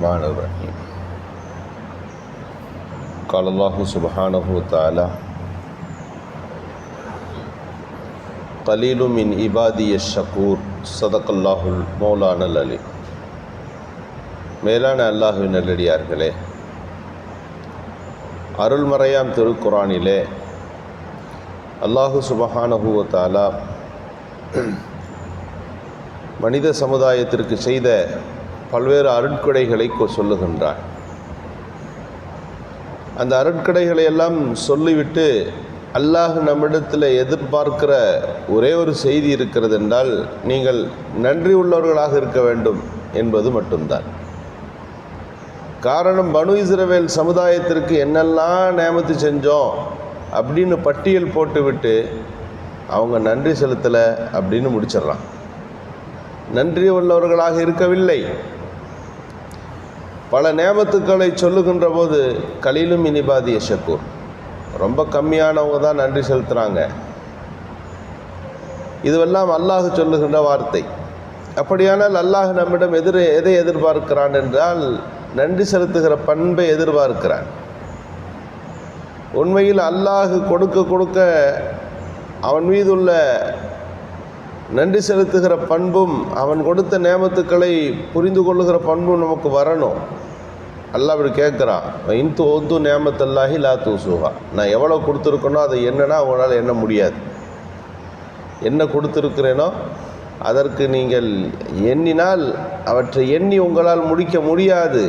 الرحمن الرحيم قال الله سبحانه وتعالى قليل من عبادي الشكور صدق الله المولانا العليم மேலான அல்லாஹுவின் நல்லடியார்களே அருள்மறையாம் திருக்குறானிலே அல்லாஹு சுபஹானஹுவத்தாலா மனித சமுதாயத்திற்கு செய்த பல்வேறு அருட்கொடைகளை கொ- சொல்லுகின்றார். அந்த அருட்கடைகளை எல்லாம் சொல்லிவிட்டு அல்லாஹ் நம்மிடத்தில் எதிர்பார்க்கிற ஒரே ஒரு செய்தி இருக்கிறது என்றால் நீங்கள் நன்றி உள்ளவர்களாக இருக்க வேண்டும் என்பது மட்டும்தான். காரணம் பனு இஸ்ரவேல் சமுதாயத்திற்கு என்னெல்லாம் நேமத்து செஞ்சோம் அப்படின்னு பட்டியல் போட்டுவிட்டு அவங்க நன்றி செலுத்தலை அப்படின்னு முடிச்சிடுறான் நன்றி உள்ளவர்களாக இருக்கவில்லை. பல நேமத்துக்களை சொல்லுகின்ற போது கலிலும் இனிபாதிய ஷக்கூர். ரொம்ப கம்மியானவங்க தான் நன்றி செலுத்துகிறாங்க இதுவெல்லாம் அல்லாஹ் சொல்லுகின்ற வார்த்தை. அப்படியானால் அல்லாஹ் நம்மிடம் எதிர் எதை எதிர்பார்க்கிறான் என்றால் நன்றி செலுத்துகிற பண்பை எதிர்பார்க்கிறான். உண்மையில் அல்லாஹ் கொடுக்க கொடுக்க அவன் மீதுள்ள நன்றி செலுத்துகிற பண்பும் அவன் கொடுத்த நேமத்துக்களை புரிந்து கொள்ளுகிற பண்பும் நமக்கு வரணும். அல்லா அப்படி கேட்குறான் இன்த்து ஒந்து நேமத்தல்லாஹி லா தூசுகா நான் எவ்வளோ கொடுத்துருக்கனோ அதை என்னன்னா அவங்களால எண்ண முடியாது. என்ன கொடுத்துருக்கிறேனோ அதற்கு நீங்கள் எண்ணினால் அவற்றை எண்ணி உங்களால் முடிக்க முடியாது.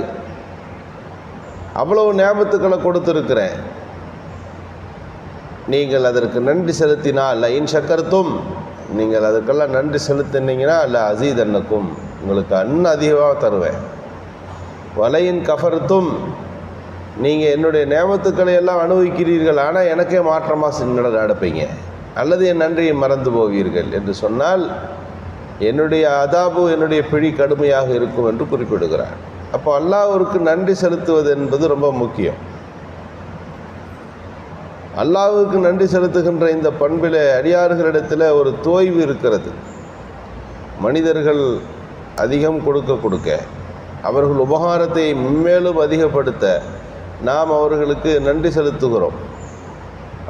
அவ்வளவு நியாபத்துக்களை கொடுத்துருக்கிறேன். நீங்கள் அதற்கு நன்றி செலுத்தினால் இன் சக்கரத்தும் நீங்கள் அதுக்கெல்லாம் நன்றி செலுத்தினீங்கன்னா அல்ல அசீத் அன்னக்கும் உங்களுக்கு அன்ன அதிகமாக தருவேன். வலையின் கஃபர்த்தும் நீங்கள் என்னுடைய நேமத்துக்களை எல்லாம் அனுபவிக்கிறீர்கள் ஆனால் எனக்கே மாற்றமாக நட நடப்பீங்க. அல்லது என் நன்றியை மறந்து போவீர்கள் என்று சொன்னால் என்னுடைய அதாபு என்னுடைய பிழி கடுமையாக இருக்கும் என்று குறிப்பிடுகிறார். அப்போ அல்லாஹ்விற்கு நன்றி செலுத்துவது என்பது ரொம்ப முக்கியம். அல்லாவுக்கு நன்றி செலுத்துகின்ற இந்த பண்பில் அடியார்களிடத்தில் ஒரு தோய்வு இருக்கிறது. மனிதர்கள் அதிகம் கொடுக்க கொடுக்க அவர்கள் உபகாரத்தை மேலும் அதிகப்படுத்த நாம் அவர்களுக்கு நன்றி செலுத்துகிறோம்.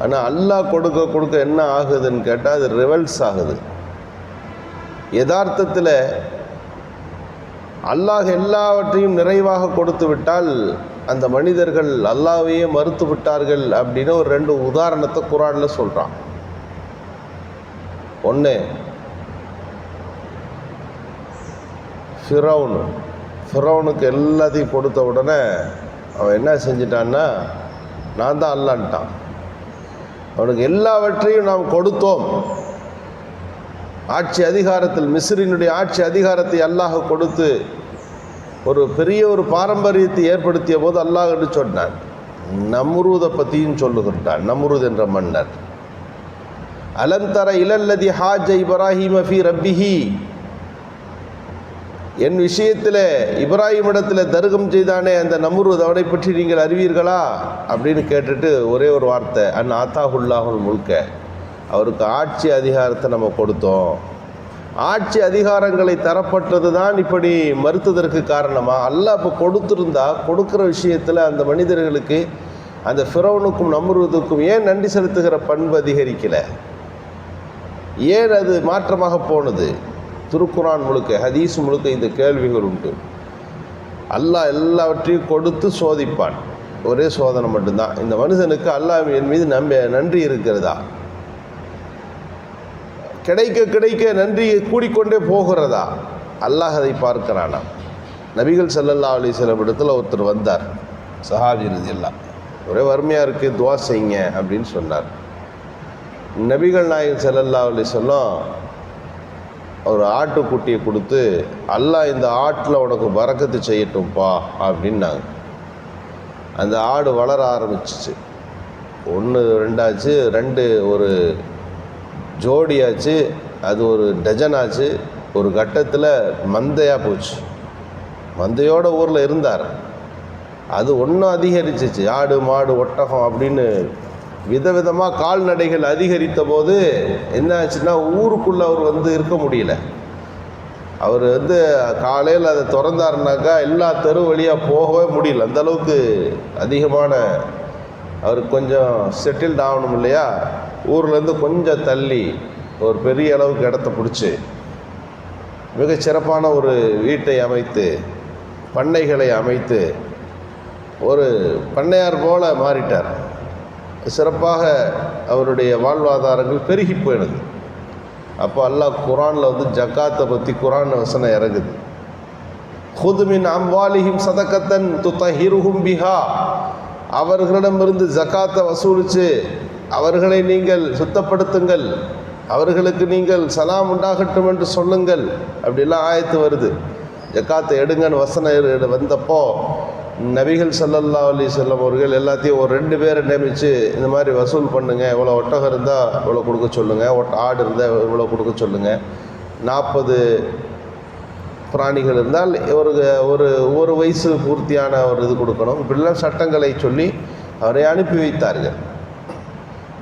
ஆனால் அல்லாஹ் கொடுக்க கொடுக்க என்ன ஆகுதுன்னு கேட்டால் அது ரிவல்ஸ் ஆகுது. யதார்த்தத்தில் அல்லாஹ் எல்லாவற்றையும் நிறைவாக கொடுத்து விட்டால் அந்த மனிதர்கள் அல்லாவையே மறுத்து விட்டார்கள் அப்படின்னு ஒரு ரெண்டு உதாரணத்தை குரானில் சொல்கிறான் ஒன்று ஃபிரௌன். ஃபிரௌனுக்கு எல்லாத்தையும் கொடுத்த உடனே அவன் என்ன செஞ்சிட்டான்னா நான் தான் அல்லான்ட்டான். அவனுக்கு எல்லாவற்றையும் நாம் கொடுத்தோம். ஆட்சி அதிகாரத்தில் மிஸ்ரினுடைய ஆட்சி அதிகாரத்தை அல்லாஹ் கொடுத்து ஒரு பெரிய ஒரு பாரம்பரியத்தை ஏற்படுத்திய போது அல்லாஹ் என்று சொன்னான் நம்ருதை பற்றியும் சொல்லுகின்றான் நம்ருத் என்ற மன்னர். அலந்தர இலல்லதி ஹாஜ இப்ராஹிம் அஃபி ரப்பிஹி. என் விஷயத்தில் இப்ராஹிம் இடத்துல தருகம் செய்தானே அந்த நம்ருத் அவனை பற்றி நீங்கள் அறிவீர்களா? அப்படின்னு கேட்டுட்டு ஒரே ஒரு வார்த்தை அன் ஆத்தாஹுல்லாஹுல் முழுக்க அவருக்கு ஆட்சி அதிகாரத்தை நம்ம கொடுத்தோம். ஆட்சி அதிகாரங்களை தரப்பட்டது தான் இப்படி மறுத்ததற்கு காரணமா? அல்லாஹ் இப்போ கொடுத்துருந்தா கொடுக்குற விஷயத்தில் அந்த மனிதர்களுக்கு அந்த ஃபிரௌனுக்கும் நம்ருதுக்கும் ஏன் நன்றி செலுத்துகிற பண்பு அதிகரிக்கலை? ஏன் அது மாற்றமாக போனது? திருக்குரான் முழுக்க ஹதீஸ் முழுக்க இந்த கேள்விகள் உண்டு. அல்லாஹ் எல்லாவற்றையும் கொடுத்து சோதிப்பான். ஒரே சோதனை மட்டும்தான். இந்த மனுஷனுக்கு அல்லாஹ் என் மீது நம்ப நன்றி இருக்கிறதா? கிடைக்க கிடைக்க நன்றியை கூடிக்கொண்டே போகிறதா? அல்லாஹ் அதை பார்க்கிறானா? நபிகள் சல்லல்லா அலி இடத்துல ஒருத்தர் வந்தார். சஹாபி எல்லாம் ஒரே வறுமையாக இருக்குது துவா செய்யுங்க அப்படின்னு சொன்னார். நபிகள் நாயகன் செல்லல்லா அலி வஸல்லம் ஒரு ஆட்டுக்குட்டியை கொடுத்து அல்லாஹ் இந்த ஆட்டில் உனக்கு பறக்கத்து செய்யட்டும்ப்பா அப்படின்னாங்க. அந்த ஆடு வளர ஆரம்பிச்சிச்சு. ஒன்று ரெண்டாச்சு ரெண்டு ஒரு ஜோடியாச்சு அது ஒரு டஜன் ஆச்சு ஒரு கட்டத்தில் மந்தையாக போச்சு. மந்தையோட ஊரில் இருந்தார். அது ஒன்றும் அதிகரிச்சிச்சு. ஆடு மாடு ஒட்டகம் அப்படின்னு விதவிதமாக கால்நடைகள் அதிகரித்த போது என்ன ஆச்சுன்னா ஊருக்குள்ளே அவர் வந்து இருக்க முடியல. அவர் வந்து காலையில் அதை திறந்தாருனாக்கா எல்லா தெரு வழியாக போகவே முடியல. அந்தளவுக்கு அதிகமான அவருக்கு கொஞ்சம் செட்டில்ட் ஆகணும் இல்லையா? ஊர்லேருந்து கொஞ்சம் தள்ளி ஒரு பெரிய அளவுக்கு இடத்த பிடிச்சி மிகச் சிறப்பான ஒரு வீட்டை அமைத்து பண்ணைகளை அமைத்து ஒரு பண்ணையார் போல மாறிட்டார். சிறப்பாக அவருடைய வாழ்வாதாரங்கள் பெருகி போயிடுது. அப்போ அல்லாஹ் குரானில் வந்து ஜக்காத்தை பற்றி குரான் வசனம் இறங்குது. ஹுதுமின் அம்வாலிஹிம் சதக்கத்தன் துத்தஹிருஹும் பிஹா. அவர்களிடமிருந்து ஜக்காத்தை வசூலித்து அவர்களை நீங்கள் சுத்தப்படுத்துங்கள். அவர்களுக்கு நீங்கள் சலாம் உண்டாகட்டும் என்று சொல்லுங்கள். அப்படிலாம் ஆயத்து வருது. ஜக்காத்தை எடுங்கன்னு வசன எடு- வந்தப்போ நபிகள் சல்லல்லா அலி செல்லம் அவர்கள் எல்லாத்தையும் ஒரு ரெண்டு பேரை நியமித்து இந்த மாதிரி வசூல் பண்ணுங்கள் இவ்வளோ ஒட்டகம் இருந்தால் இவ்வளோ கொடுக்க சொல்லுங்கள் ஒட்ட ஆடு இருந்தால் இவ்வளோ கொடுக்க சொல்லுங்கள் நாற்பது பிராணிகள் இருந்தால் ஒரு ஒரு ஒரு வயசு பூர்த்தியான ஒரு இது கொடுக்கணும். இப்படிலாம் சட்டங்களை சொல்லி அவரை அனுப்பி வைத்தார்கள்.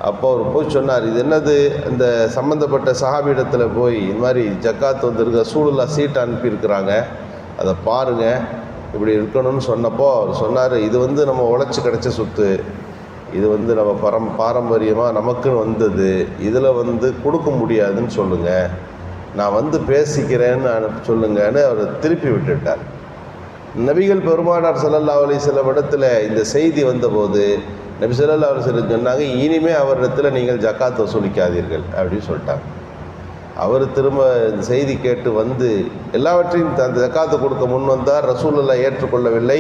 அப்போ அவர் போய் சொன்னார் இது என்னது? இந்த சம்மந்தப்பட்ட சஹாபியிடத்தில் போய் இந்த மாதிரி ஜக்காத் வந்திருக்க சூழலா சீட் அனுப்பியிருக்கிறாங்க. அதை பாருங்கள் இப்படி இருக்கணும்னு சொன்னப்போ அவர் சொன்னார் இது வந்து நம்ம உழைச்சி கிடைச்ச சொத்து. இது வந்து நம்ம பரம் பாரம்பரியமாக நமக்குன்னு வந்தது. இதில் வந்து கொடுக்க முடியாதுன்னு சொல்லுங்கள் நான் வந்து பேசிக்கிறேன்னு அனுப்பி சொல்லுங்கன்னு அவர் திருப்பி விட்டுட்டார். நபிகள் பெருமானார் சல்லல்லா அலி வஸல்லம் இடத்துல இந்த செய்தி வந்தபோது நபி அவர் அலைஹி சொன்னாங்க இனிமே அவரிடத்தில் நீங்கள் ஜக்காத் வசூலிக்காதீர்கள் அப்படின்னு சொல்லிட்டாங்க. அவர் திரும்ப இந்த செய்தி கேட்டு வந்து எல்லாவற்றையும் அந்த ஜக்காத்து கொடுக்க முன் வந்தார் ரசூலுல்லா ஏற்றுக்கொள்ளவில்லை.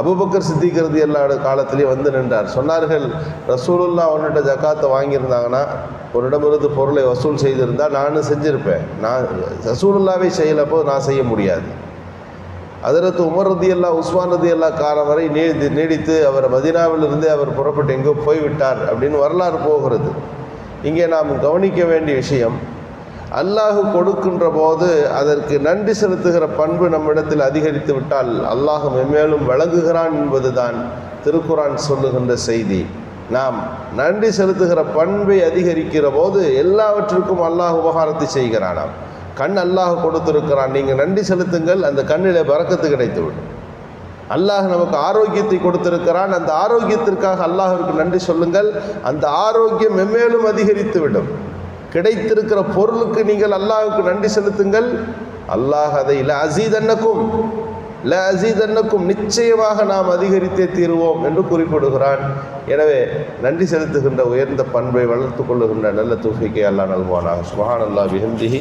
அபுபக்கர் சித்திக்கிறது எல்லா காலத்திலேயே வந்து நின்றார். சொன்னார்கள் ரசூலுல்லா அவன்கிட்ட ஜக்காத்தை வாங்கியிருந்தாங்கன்னா ஒரு பொருளை வசூல் செய்திருந்தால் நானும் செஞ்சுருப்பேன். நான் ரசூலுல்லாவே செய்யலப்போ நான் செய்ய முடியாது. அதிரத்து உமர் ரதி அல்லா உஸ்மான் ரதி அல்லா காலம் வரை நீடி நீடித்து அவர் மதினாவிலிருந்தே அவர் புறப்பட்டு எங்கோ போய்விட்டார் அப்படின்னு வரலாறு போகிறது. இங்கே நாம் கவனிக்க வேண்டிய விஷயம் அல்லாஹு கொடுக்கின்ற போது அதற்கு நன்றி செலுத்துகிற பண்பு நம்மிடத்தில் அதிகரித்து விட்டால் அல்லாஹ் மென்மேலும் வழங்குகிறான் என்பதுதான் திருக்குறான் சொல்லுகின்ற செய்தி. நாம் நன்றி செலுத்துகிற பண்பை அதிகரிக்கிற போது எல்லாவற்றிற்கும் அல்லாஹ் உபகாரத்தை செய்கிறானாம். கண் அல்லாஹ் கொடுத்திருக்கிறான். நீங்கள் நன்றி செலுத்துங்கள். அந்த கண்ணிலே பறக்கத்து கிடைத்துவிடும். அல்லாஹ் நமக்கு ஆரோக்கியத்தை கொடுத்திருக்கிறான். அந்த ஆரோக்கியத்திற்காக அல்லாஹிற்கு நன்றி சொல்லுங்கள். அந்த ஆரோக்கியம் மெம்மேலும் அதிகரித்துவிடும். கிடைத்திருக்கிற பொருளுக்கு நீங்கள் அல்லாஹுக்கு நன்றி செலுத்துங்கள். அல்லாஹ் அதை ல அசீதன்னக்கும் ல அசீதன்னக்கும் நிச்சயமாக நாம் அதிகரித்தே தீருவோம் என்று குறிப்பிடுகிறான். எனவே நன்றி செலுத்துகின்ற உயர்ந்த பண்பை வளர்த்து கொள்ளுகின்ற நல்ல தொகைக்கு அல்லா நல்வானாக சுபஹான் அல்லா பிஹம்திஹி.